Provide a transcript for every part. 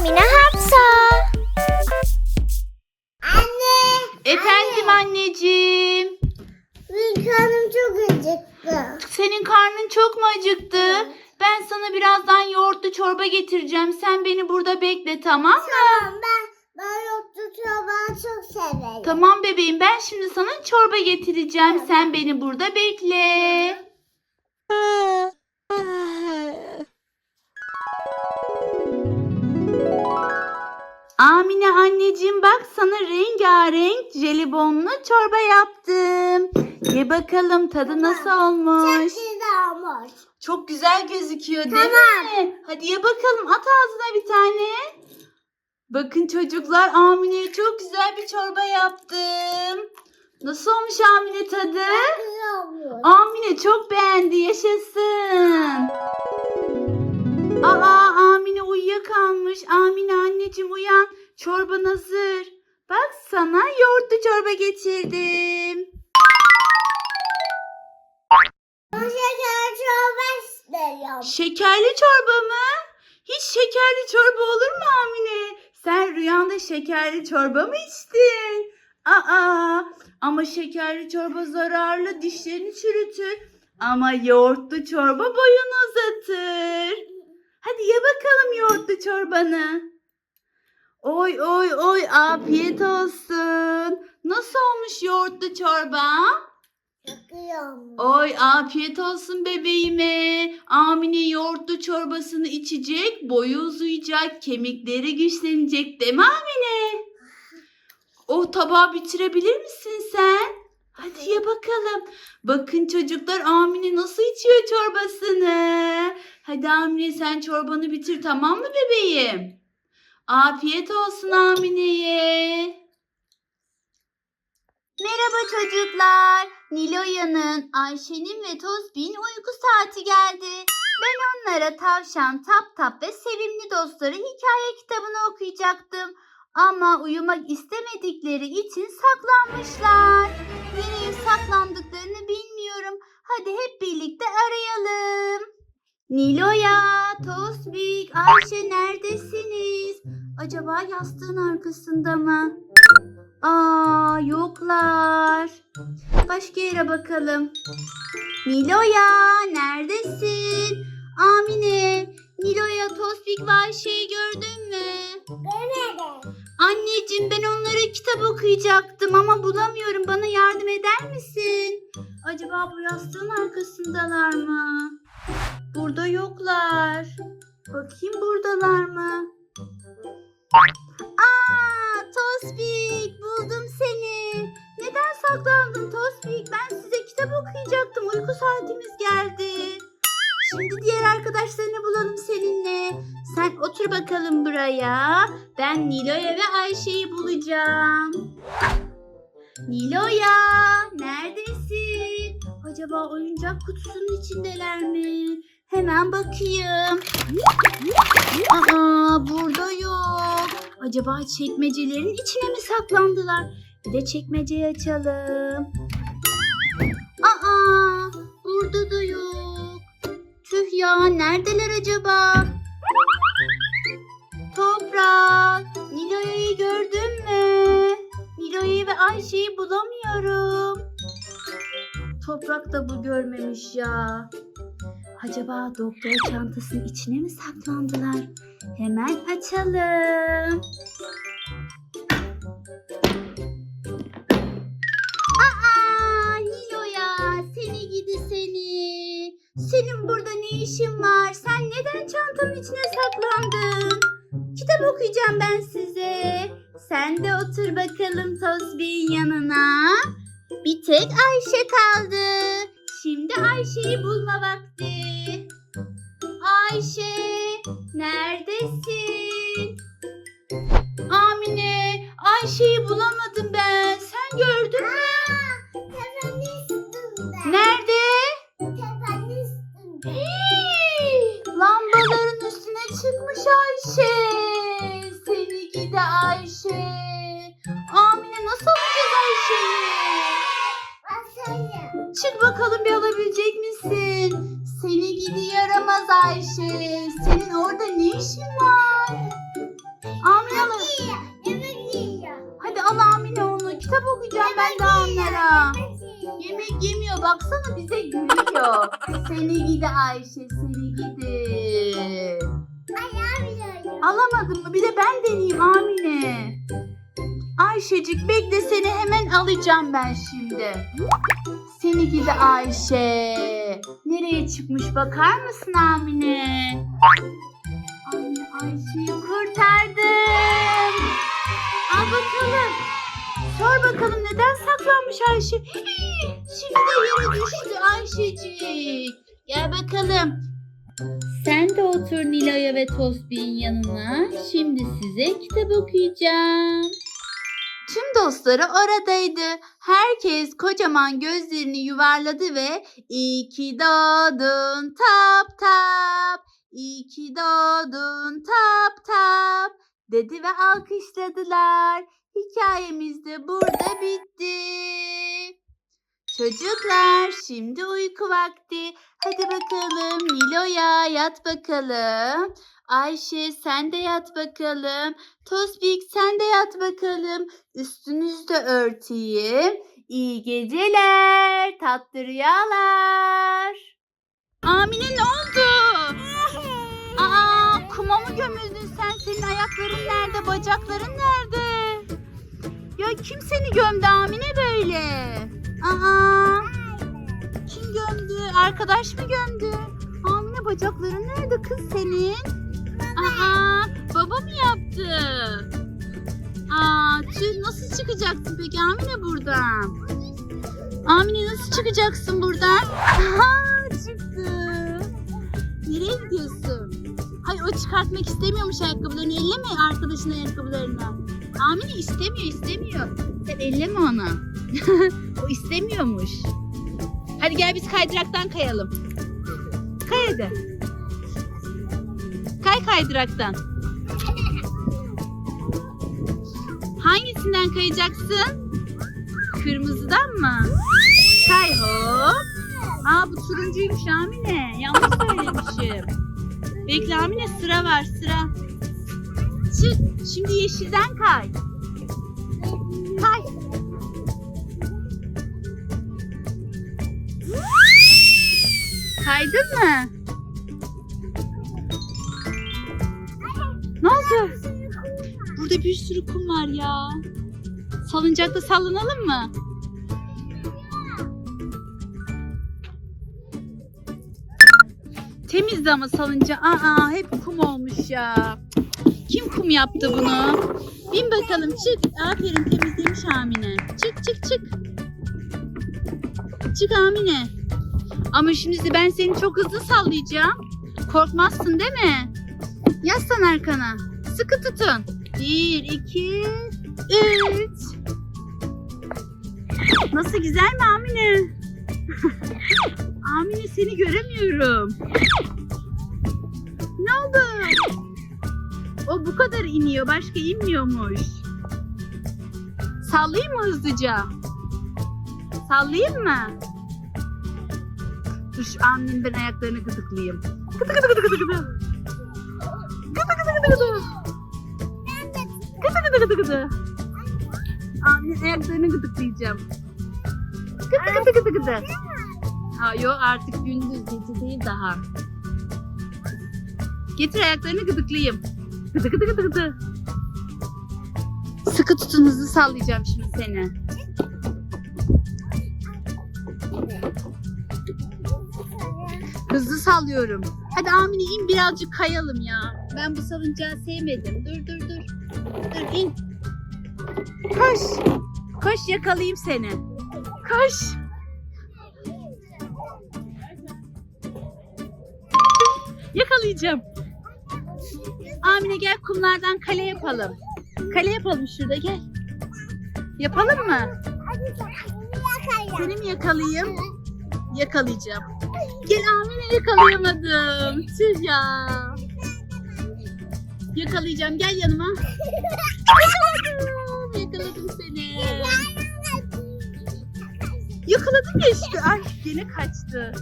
Amine Hafsa. Anne, Efendim anneciğim. benim karnım çok acıktı. Senin karnın çok mu acıktı? Ben sana birazdan yoğurtlu çorba getireceğim. Sen beni burada bekle tamam mı? Tamam ben ben yoğurtlu çorbayı çok severim. Tamam bebeğim ben şimdi sana çorba getireceğim. Sen beni burada bekle. Amine anneciğim bak sana rengarenk jelibonlu çorba yaptım. Ye bakalım tadı nasıl olmuş? Çok güzel olmuş. Çok güzel gözüküyor değil Tamam. mi? Hadi ye bakalım at ağzına bir tane. Bakın çocuklar Amine'ye çok güzel bir çorba yaptım. Nasıl olmuş Amine tadı? Olmuş. Amine çok beğendi yaşasın. Aa Amine uyuyakalmış. Amine anneciğim uyan. Çorban hazır. Bak sana yoğurtlu çorba getirdim. Şeker çorba istiyorum. Şekerli çorba mı? Hiç şekerli çorba olur mu Amine? Sen rüyanda şekerli çorba mı içtin? Aa, ama şekerli çorba zararlı, dişlerini çürütür. Ama yoğurtlu çorba boyunu uzatır. Hadi ye bakalım yoğurtlu çorbanı. Oy oy oy afiyet olsun. Nasıl olmuş yoğurtlu çorba? Oy afiyet olsun bebeğime. Amine yoğurtlu çorbasını içecek, boyu uzayacak, kemikleri güçlenecek değil mi Amine? O tabağı bitirebilir misin sen? Hadi ye bakalım. Bakın çocuklar Amine nasıl içiyor çorbasını. Hadi Amine sen çorbanı bitir tamam mı bebeğim? Afiyet olsun Amine'ye. Merhaba çocuklar. Niloya'nın, Ayşe'nin ve Tosbih'in uyku saati geldi. Ben onlara tavşan, tap tap ve sevimli dostları hikaye kitabını okuyacaktım. Ama uyumak istemedikleri için saklanmışlar. Nereye saklandıklarını bilmiyorum. Hadi hep birlikte arayalım. Niloya, Tosbik, Ayşe neredesiniz? Acaba yastığın arkasında mı? Aa yoklar. Başka yere bakalım. Niloya neredesin? Amine, Niloya, Tosbik ve Ayşe'yi gördün mü? Demedim. Anneciğim ben onlara kitap okuyacaktım ama bulamıyorum. Bana yardım eder misin? Acaba bu yastığın arkasındalar mı? Burada yoklar. Bakayım buradalar mı? Aa, Tosbik buldum seni. Neden saklandın Tosbik? Ben size kitap okuyacaktım. Uyku saatimiz geldi. Şimdi diğer arkadaşlarını bulalım seninle. Sen otur bakalım buraya. Ben Nilo'ya ve Ayşe'yi bulacağım. Nilo'ya neredesin? Acaba oyuncak kutusunun içindeler mi? Hemen bakayım. Aa burada yok. Acaba çekmecelerin içine mi saklandılar? Bir de çekmeceyi açalım. Aa burada da yok. Tüh ya neredeler acaba? Toprak, Nilo'yu gördün mü? Nilo'yu ve Ayşe'yi bulamıyorum. Toprak da bu görmemiş ya. Acaba doktor çantasının içine mi saklandılar? Hemen açalım. Aa, Nilo'ya seni gidi seni. Senin burada ne işin var? Sen neden çantanın içine saklandın? Kitap okuyacağım ben size. Sen de otur bakalım Tosbih'in yanına. Bir tek Ayşe kaldı. Şimdi Ayşe'yi bulma vakti. Ayşe, neredesin? Amine, Ayşe'yi bulamadım ben. Sen gördün mü? Nerede? Hadi al Amine onu. Kitap okuyacağım ben de onlara. Yemek yemiyor. Baksana bize gülüyor. seni gidi Ayşe. Seni gidi. Alamadın mı? Bir de ben deneyeyim Amine. Ayşecik bekle seni hemen alacağım ben şimdi. Seni gidi Ayşe. Nereye çıkmış bakar mısın Amine? Amine Ayşe'yi kurtardı. Al bakalım. Sor bakalım neden saklanmış Ayşe? Şimdi de yere düştü Ayşecik. Gel bakalım. Sen de otur Nilo'ya ve Tosbih'in yanına. Şimdi size kitap okuyacağım. Tüm dostları oradaydı. Herkes kocaman gözlerini yuvarladı ve iyi ki doğdun tap tap, iyi ki doğdun tap tap dedi ve alkışladılar. Hikayemiz de burada bitti. Çocuklar şimdi uyku vakti. Hadi bakalım Nilo'ya yat bakalım. Ayşe sen de yat bakalım. Tosbik sen de yat bakalım. Üstünüzü de örteyim. İyi geceler, tatlı rüyalar. Amine ne oldu? Kuma mı gömüldün sen? Senin ayakların nerede, bacakların nerede? Ya kim seni gömdü Amine böyle? Aa, kim gömdü? Arkadaş mı gömdü? Amine bacakların nerede kız senin? Aa, baba mı yaptı? Aa, tüh nasıl çıkacaksın peki Amine buradan? Amine nasıl çıkacaksın buradan? Aha. Nereye gidiyorsun? Hayır o çıkartmak istemiyormuş ayakkabılarını. Elleme arkadaşın ayakkabılarını. Amine istemiyor istemiyor. Sen elleme onu. o istemiyormuş. Hadi gel biz kaydıraktan kayalım. Kay hadi. Kay kaydıraktan. Hangisinden kayacaksın? Kırmızıdan mı? Kay hop. Aa bu turuncuymuş Amine. Yanlış söylemişim. Bekle Amine sıra var sıra. Çık. Şimdi yeşilden kay. Kay. Kaydın mı? Ne oldu? Burada bir sürü kum var ya. Salıncakta sallanalım mı? Temizdi ama salınca. Aa hep kum olmuş ya. Kim kum yaptı bunu? Bin bakalım çık. Aferin temizlemiş Amine. Çık çık çık. Çık Amine. Ama şimdi ben seni çok hızlı sallayacağım. Korkmazsın değil mi? Yaslan arkana. Sıkı tutun. Bir, iki, üç. Nasıl güzel mi Amine? Amine seni göremiyorum. Oldu? O bu kadar iniyor. Başka inmiyormuş. Sallayayım mı hızlıca? Sallayayım mı? Dur şu Amine'nin ben ayaklarını gıdıklayayım. Gıdı gıdı gıdı gıdı gıdı. Gıdı gıdı gıdı gıdı. Gıdı gıdı gıdı gıdı. Amine'nin ayaklarını gıdıklayacağım. Gıdı gıdı gıdı gıdı. Ha yok artık gündüz gece değil daha. Getir ayaklarını gıdıklayayım. Gıdı gıdı gıdı gıdı. Sıkı tutun hızlı sallayacağım şimdi seni. Hızlı sallıyorum. Hadi Amine in birazcık kayalım ya. Ben bu salıncağı sevmedim. Dur dur dur. Dur in. Koş. Koş yakalayayım seni. Koş. Yakalayacağım. Amine gel kumlardan kale yapalım. Kale yapalım şurada gel. Yapalım mı? Seni mi yakalayayım? Yakalayacağım. Gel Amine yakalayamadım. Tüh ya. Yakalayacağım. Gel yanıma. Yakaladım. Yakaladım seni. Yakaladım ya işte. Ay gene kaçtı.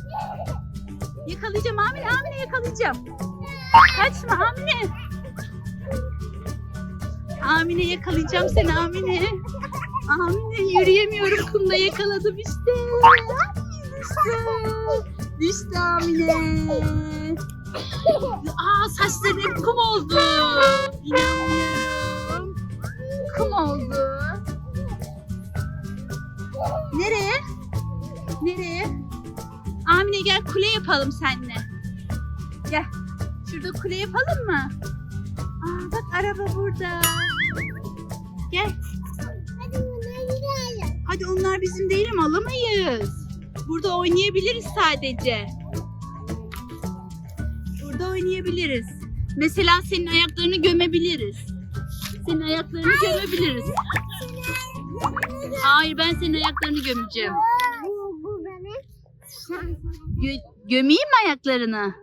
Yakalayacağım Amine. Amine yakalayacağım. Kaçma Amine. Amine yakalayacağım seni Amine. Amine yürüyemiyorum kumda yakaladım işte. Ay, Düştü Amine. Aa saçların kum oldu. İnanmıyorum. Kum oldu. Nereye? Nereye? Amine gel kule yapalım seninle. Gel. Şurada kule yapalım mı? Aa bak araba burada. Gel. Hadi buna gidelim. Hadi onlar bizim değil mi? Alamayız. Burada oynayabiliriz sadece. Burada oynayabiliriz. Mesela senin ayaklarını gömebiliriz. Senin ayaklarını gömebiliriz. Hayır ben senin ayaklarını gömeceğim. Bu, bu benim. Sen. Gö- gömeyim mi ayaklarını?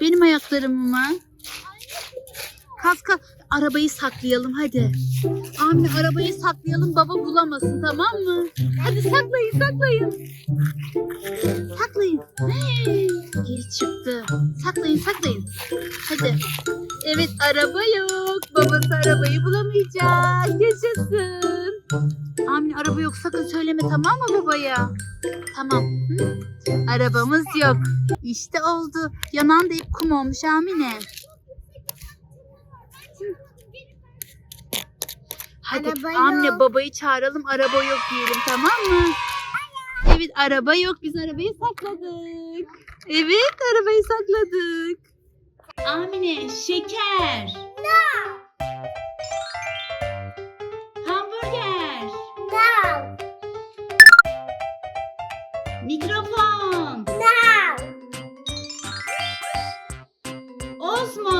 Benim ayaklarımı mı? Kas kas. Arabayı saklayalım hadi. Amine arabayı saklayalım baba bulamasın tamam mı? Hadi saklayın saklayın. Saklayın. Hey, geri çıktı. Saklayın saklayın. Hadi. Evet araba yok. Babası arabayı bulamayacak. Yaşasın. Amine araba yok sakın söyleme tamam mı babaya? Tamam. Hı? Arabamız yok. İşte oldu. Yanan da hep kum olmuş Amine. Hadi Araba Amine yok. babayı çağıralım araba yok diyelim tamam mı? Evet araba yok biz arabayı sakladık. Evet arabayı sakladık. Amine şeker. Hamburger. No. Mikrofon. No. Osmo.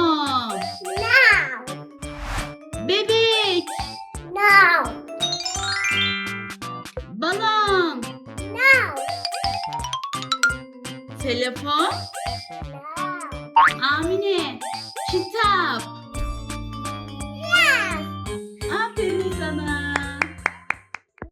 No. Bebek. Telefon.